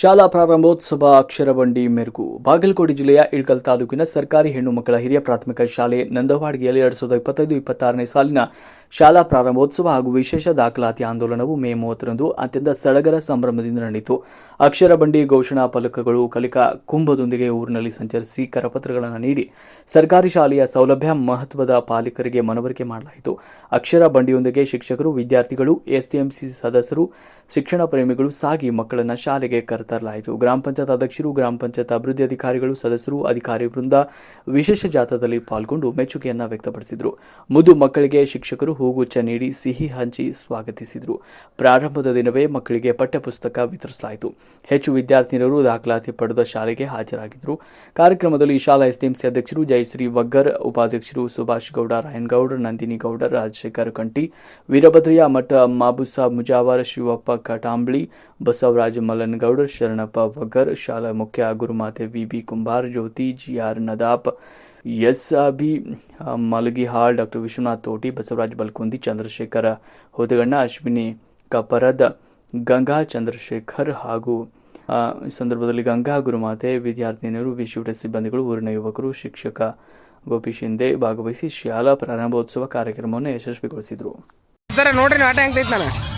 ಶಾಲಾ ಪ್ರಾರಂಭೋತ್ಸವ ಅಕ್ಷರ ಬಂಡಿ ಮೆರುಗು. ಬಾಗಲಕೋಟೆ ಜಿಲ್ಲೆಯ ಇಳಕಲ್ ತಾಲೂಕಿನ ಸರ್ಕಾರಿ ಹೆಣ್ಣು ಮಕ್ಕಳ ಹಿರಿಯ ಪ್ರಾಥಮಿಕ ಶಾಲೆ ನಂದವಾಡಿಗೆಯಲ್ಲಿ ಎರಡ್ ಸಾವಿರದ ಇಪ್ಪತ್ತೈದು, ಇಪ್ಪತ್ತಾರನೇ ಸಾಲಿನ ಶಾಲಾ ಪ್ರಾರಂಭೋತ್ಸವ ಹಾಗೂ ವಿಶೇಷ ದಾಖಲಾತಿ ಆಂದೋಲನವು ಮೇ ಮೂವತ್ತರಂದು ಅತ್ಯಂತ ಸಡಗರ ಸಂಭ್ರಮದಿಂದ ನಡೆಯಿತು. ಅಕ್ಷರ ಬಂಡಿ ಘೋಷಣಾ ಫಲಕಗಳು, ಕಲಿಕಾ ಕುಂಭದೊಂದಿಗೆ ಊರಿನಲ್ಲಿ ಸಂಚರಿಸಿ ಕರಪತ್ರಗಳನ್ನು ನೀಡಿ ಸರ್ಕಾರಿ ಶಾಲೆಯ ಸೌಲಭ್ಯ ಮಹತ್ವದ ಪಾಲಕರಿಗೆ ಮನವರಿಕೆ ಮಾಡಲಾಯಿತು. ಅಕ್ಷರ ಬಂಡಿಯೊಂದಿಗೆ ಶಿಕ್ಷಕರು, ವಿದ್ಯಾರ್ಥಿಗಳು, ಎಸ್ಡಿಎಂಸಿ ಸದಸ್ಯರು, ಶಿಕ್ಷಣ ಪ್ರೇಮಿಗಳು ಸಾಗಿ ಮಕ್ಕಳನ್ನ ಶಾಲೆಗೆ ಕರೆತರಲಾಯಿತು. ಗ್ರಾಮ ಪಂಚಾಯತ್ ಅಧ್ಯಕ್ಷರು, ಗ್ರಾಮ ಪಂಚಾಯತ್ ಅಭಿವೃದ್ಧಿ ಅಧಿಕಾರಿಗಳು, ಸದಸ್ಯರು, ಅಧಿಕಾರಿ ವೃಂದ ವಿಶೇಷ ಜಾಥಾದಲ್ಲಿ ಪಾಲ್ಗೊಂಡು ಮೆಚ್ಚುಗೆಯನ್ನ ವ್ಯಕ್ತಪಡಿಸಿದರು. ಮುದು ಮಕ್ಕಳಿಗೆ ಶಿಕ್ಷಕರು ಹೂಗುಚ್ಛ ನೀಡಿ ಸಿಹಿ ಹಂಚಿ ಸ್ವಾಗತಿಸಿದರು. ಪ್ರಾರಂಭದ ದಿನವೇ ಮಕ್ಕಳಿಗೆ ಪಠ್ಯಪುಸ್ತಕ ವಿತರಿಸಲಾಯಿತು. ಹೆಚ್ಚು ವಿದ್ಯಾರ್ಥಿನಿಯರು ದಾಖಲಾತಿ ಪಡೆದ ಶಾಲೆಗೆ ಹಾಜರಾಗಿದ್ದರು. ಕಾರ್ಯಕ್ರಮದಲ್ಲಿ ಶಾಲಾ ಎಸ್ಡಿಎಂಸಿ ಅಧ್ಯಕ್ಷರು ಜಯಶ್ರೀ ವಗ್ಗರ್, ಉಪಾಧ್ಯಕ್ಷರು ಸುಭಾಷ್ ಗೌಡ, ರಾಯನ್ಗೌಡ್, ನಂದಿನಿ ಗೌಡ, ರಾಜಶೇಖರ್ ಕಂಟಿ ವೀರಭದ್ರಯ್ಯ ಮಠ ಮಾಬುಸಾ ಮುಜಾವರ್, ಶಿವಪ್ಪ ಕಟಾಂಬ್ಳಿ, ಬಸವರಾಜ ಮಲ್ಲನಗೌಡ, ಶರಣಪ್ಪ ವಗ್ಗರ್, ಶಾಲಾ ಮುಖ್ಯ ಗುರುಮಾತೆ V B Kumbar, Jyoti G R Nadaf S B Malagihal, doctor Vishwanath Toti, Basavaraj Balkundi, Chandrashekhar Hodaganna, Ashwini Kaparad, Ganga Chandrashekhar ಹಾಗೂ ಈ ಸಂದರ್ಭದಲ್ಲಿ ಗಂಗಾ ಗುರುಮಾತೆ, ವಿದ್ಯಾರ್ಥಿನಿಯರು ವಿಶ್ವ ಸಿಬ್ಬಂದಿಗಳು, ಊರಿನ ಯುವಕರು, ಶಿಕ್ಷಕ ಗೋಪಿ ಶಿಂದೆ ಭಾಗವಹಿಸಿ ಶಾಲಾ ಪ್ರಾರಂಭೋತ್ಸವ ಕಾರ್ಯಕ್ರಮವನ್ನು ಯಶಸ್ವಿಗೊಳಿಸಿದರು. ಸರ್, ನೋಡ್ರಿ ನಾಟ ನಾನು